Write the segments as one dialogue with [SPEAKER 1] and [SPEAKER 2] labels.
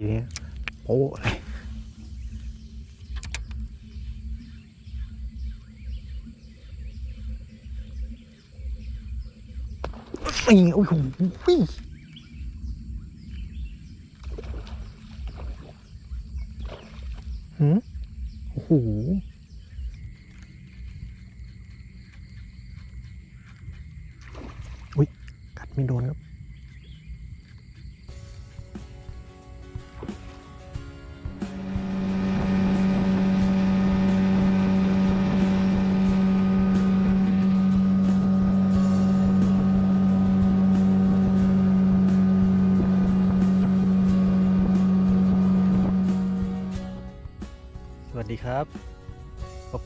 [SPEAKER 1] ทีนี้โป๊ะเลยนี่โอ้โหหืมโอ้โหอุ้ยกัดไม่โดนครับ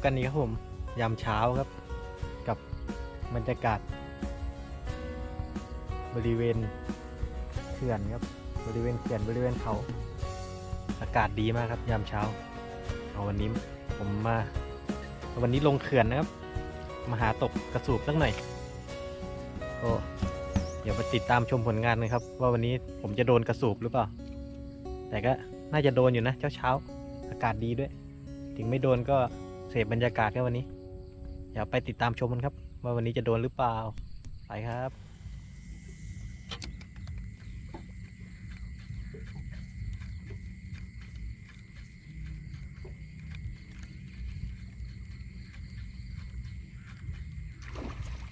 [SPEAKER 1] กันนี้ครับผมยามเช้าครับ กับบรรยากาศ บริเวณเขื่อนครับ บริเวณเขื่อนบริเวณเขา อากาศดีมากครับ ยามเช้าเอาวันนี้ผมมาวันนี้ลงเขื่อนนะครับ มาหาตกกระสูบสักหน่อยก็เดี๋ยวมาติดตามชมผลงานนะครับ ว่าวันนี้ผมจะโดนกระสูบหรือเปล่า แต่ก็น่าจะโดนอยู่นะเช้าเช้าอากาศดีด้วย ถึงไม่โดนก็ เสพบรรยากาศครับวันนี้ เดี๋ยวไปติดตามชมกันครับ ว่าวันนี้จะโดนหรือเปล่า ไปครับ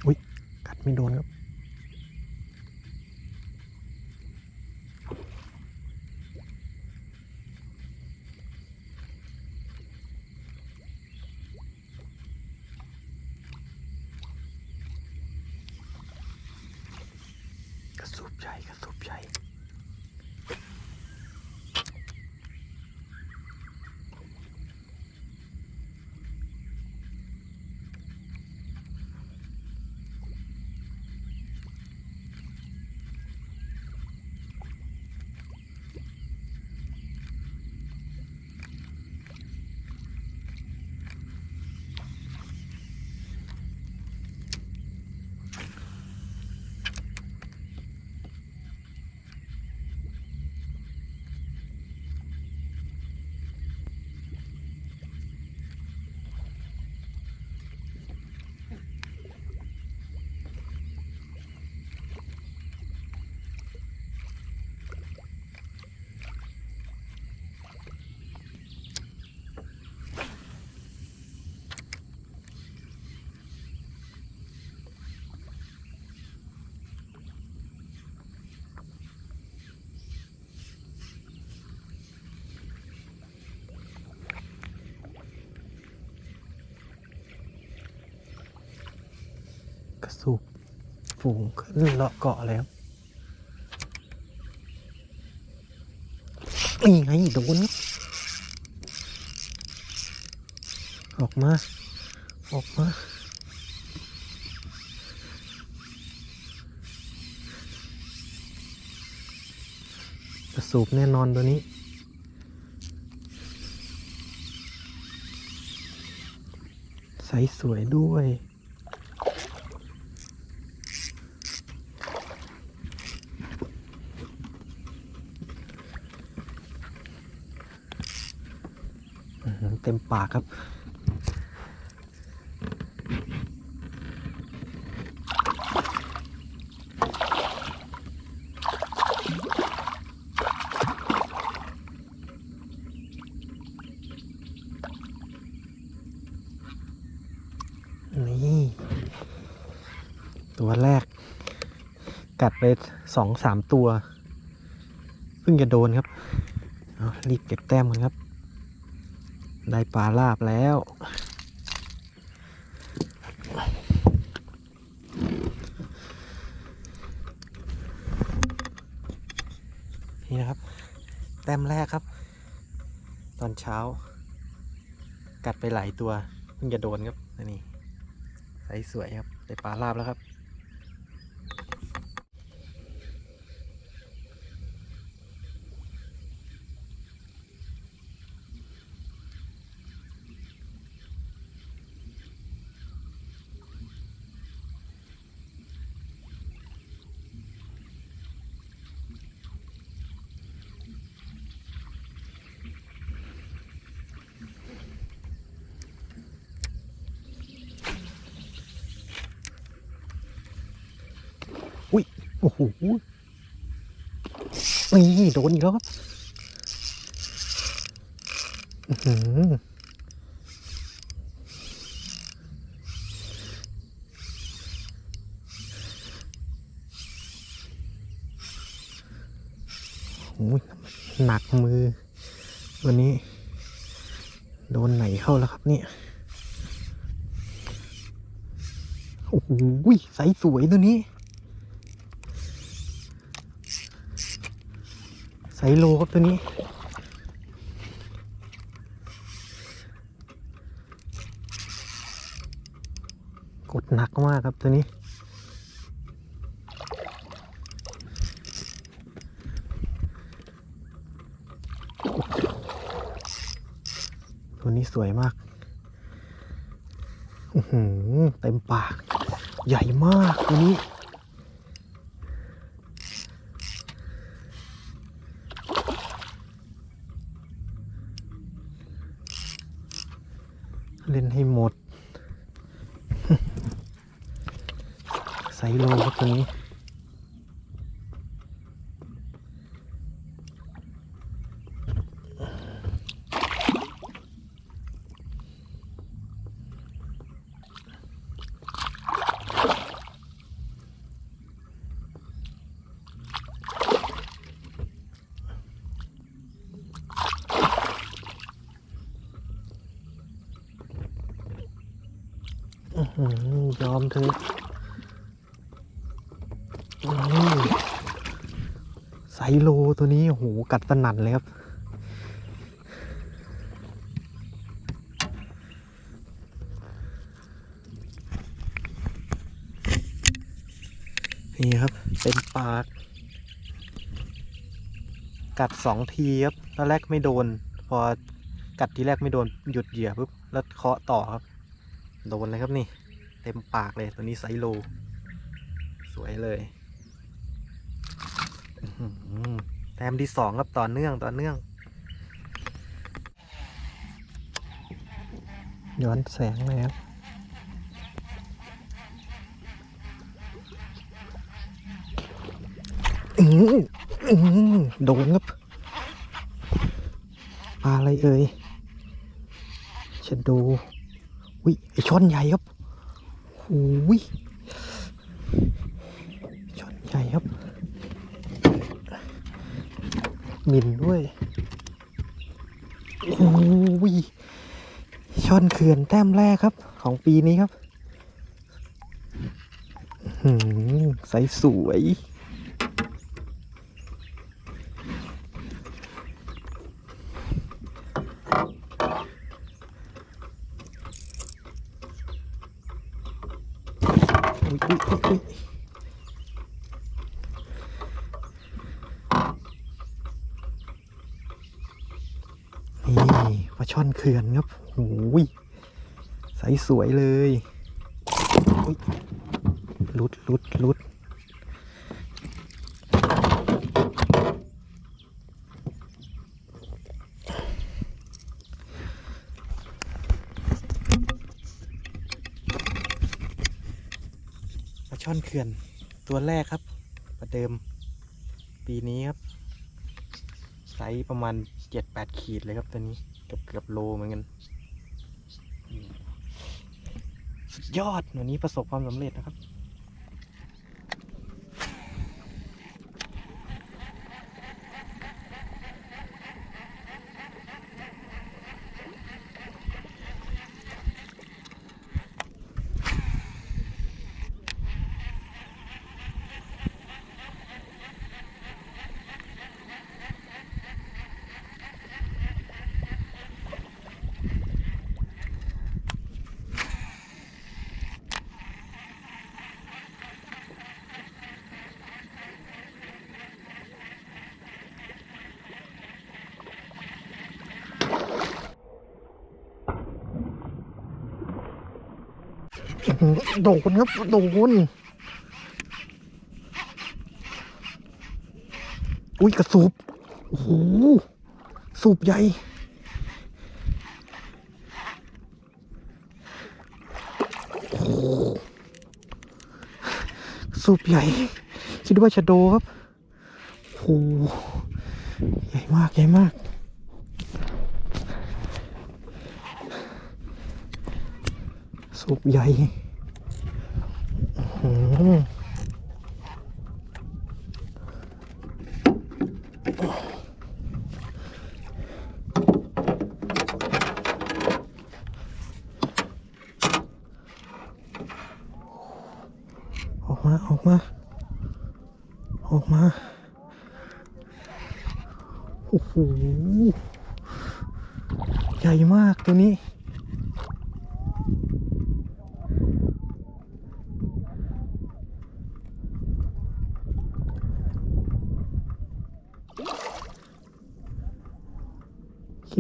[SPEAKER 1] อุ้ยกัดไม่โดนครับ กระ ฝูงขึ้นเลาะเกาะเลยครับนี่ไงโดนออกมา ออกมากระสูบแน่นอนตัวนี้ ใสสวยด้วย อื้อหือเต็มปากครับ นี่ ตัวแรก กัดไปสองสามตัว เพิ่งจะโดนครับรีบเก็บแต้มกันครับ ได้ปลาลาบแล้ว นี่นะครับ แต้มแรกครับ ตอนเช้า กัดไปหลายตัว เพิ่งจะโดนครับนนี้ใสสวยครับ ได้ปลาลาบแล้วครับ น โอ้โหนี่โดนอีกแล้วครับอื้อหือโอ้ยหนักมือ วันนี้ โดนไหนเข้าแล้วครับเนี่ยโอ้โหไซส์สวยตัวนี้ ไซส์โลครับตัวนี้ กดหนักมากครับตัวนี้ ตัวนี้สวยมากอื้อหือเต็มปาก ใหญ่มากตัวนี้ เล่นให้หมดไซโลครับตรงนี้ ยอมเถอะนี่ไซโลตัวนี้โอ้โหกัดสนั่นเลยครับ นี่ครับ เป็นปาก กัดสองทีครับตอนแรกไม่โดน พอกัดทีแรกไม่โดนหยุดเหยื่อปุ๊บ แล้วเคาะต่อครับ โดนเลยครับนี่ เต็มปากเลยตัวนี้ไซโล สวยเลยแต้มที่สองครับต่อเนื่องต่อเนื่อง ย้อนแสงเลยครับอืออือโดนครับปลาอะไรเอ่ยฉันดูอุ้ยไอช้อนใหญ่ครับ โอ้ยช้อนใหญ่ครับ มินด้วยโอ้ยช่อนเขื่อนแต้มแรกครับ ของปีนี้ครับหือใสสวยอุ๊ยอุ๊ยอุ๊ยนี่ปลาช่อนเขื่อนครับโอ้ย ใสสวยเลยอุ๊ยลุดลุดลุดปลาช่อนเขื่อนตัวแรกครับประเดิม ปีนี้ครับ ไซส์ประมาณเจ็ดแปดขีดเลยครับตัวนี้ เกือบเกือบโลเหมือนกัน สุดยอดวันนี้ประสบความสำเร็จนะครับ โดนครับโดนอุ้ยกระสูบโอ้โหสูบใหญ่โอ้สูบใหญ่ คิดว่าชะโดครับโหใหญ่มาก ใหญ่มาก สูบใหญ่ อื้อหือออกมา ออกมา ออกมา โอ้โห ใหญ่มากตัวนี้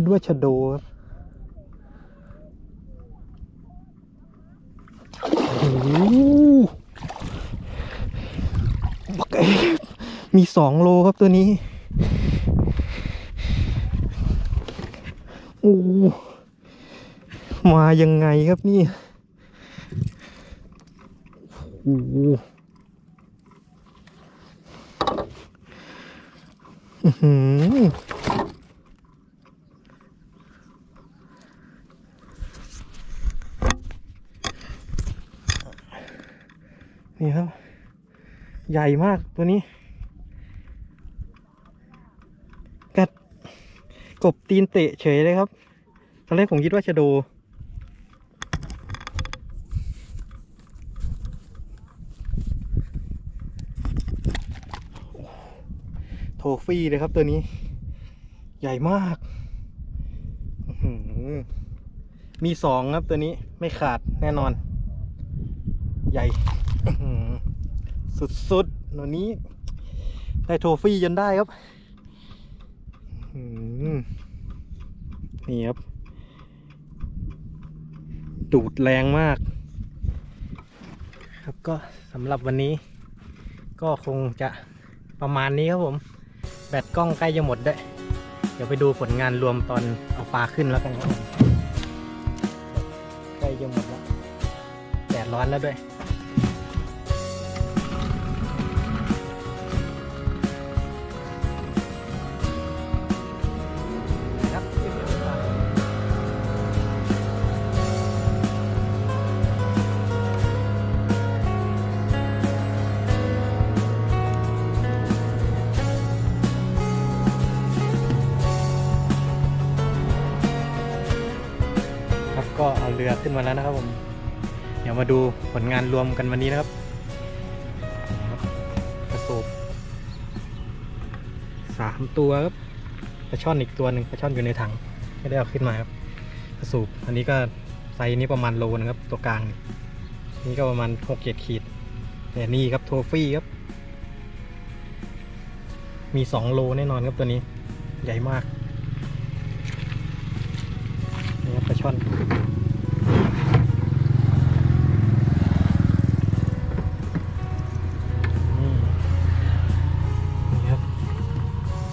[SPEAKER 1] คิดว่าชะโดครับโอ้โหมีสองโลครับตัวนี้ โอ้ มายังไงครับนี่โอ้อือหือ นี่ครับ ใหญ่มากตัวนี้ กัดกบตีนเตะเฉยเลยครับตอนแรกผมคิดว่าจะโดโทฟี่เลยครับตัวนี้ ใหญ่มาก มีสองครับตัวนี้ไม่ขาดแน่นอน ใหญ่ สุดๆตัวนี้ ได้โทฟี่จนได้ครับนี่ครับ ดูดแรงมาก ครับก็สำหรับวันนี้ ก็คงจะประมาณนี้ครับผม แบตกล้องใกล้จะหมดด้วยเดี๋ยวไปดูผลงานรวมตอนเอาปลาขึ้นแล้วกันครับผมใกล้จะหมดแล้วแดดร้อนแล้วด้วย รือขึ้นมาแล้วนะครับผม เดี๋ยวมาดูผลงานรวมกันวันนี้นะครับ กระสูบสามตัวครับปลาช่อนอีกตัวหนึ่งปลาช่อนอยู่ในถัง ไม่ได้เอาขึ้นมาครับ กระสูบอันนี้ก็ไซส์นี้ประมาณโลนะครับ ตัวกลาง นี่ก็ประมาณหกเจ็ดขีดแต่นี่ครับโทฟี่ครับ มีสองโลแน่นอนครับตัวนี้ ใหญ่มากนี่ครับปลาช่อน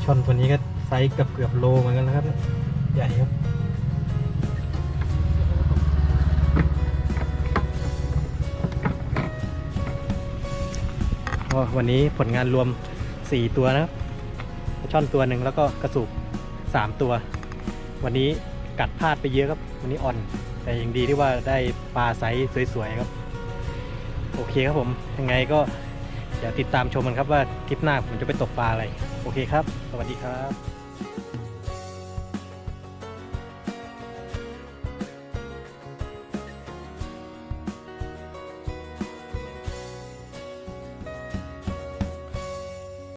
[SPEAKER 1] ช่อนตัวนี้ก็ไซส์เกือบเกือบโลเหมือนกันนะครับ ใหญ่ครับวันนี้ผลงานรวม 4 ตัวนะครับ ช่อนตัวหนึ่งแล้วก็กระสุบ3ตัว วันนี้กัดพลาดไปเยอะครับ วันนี้อ่อน แต่ยังดีที่ว่าได้ปลาไซส์สวยๆครับ โอเคครับผม ยังไงก็ เดี๋ยวติดตามชมกันครับว่าทริปหน้าผมจะไปตกปลาอะไร โอเคครับ สวัสดีครับ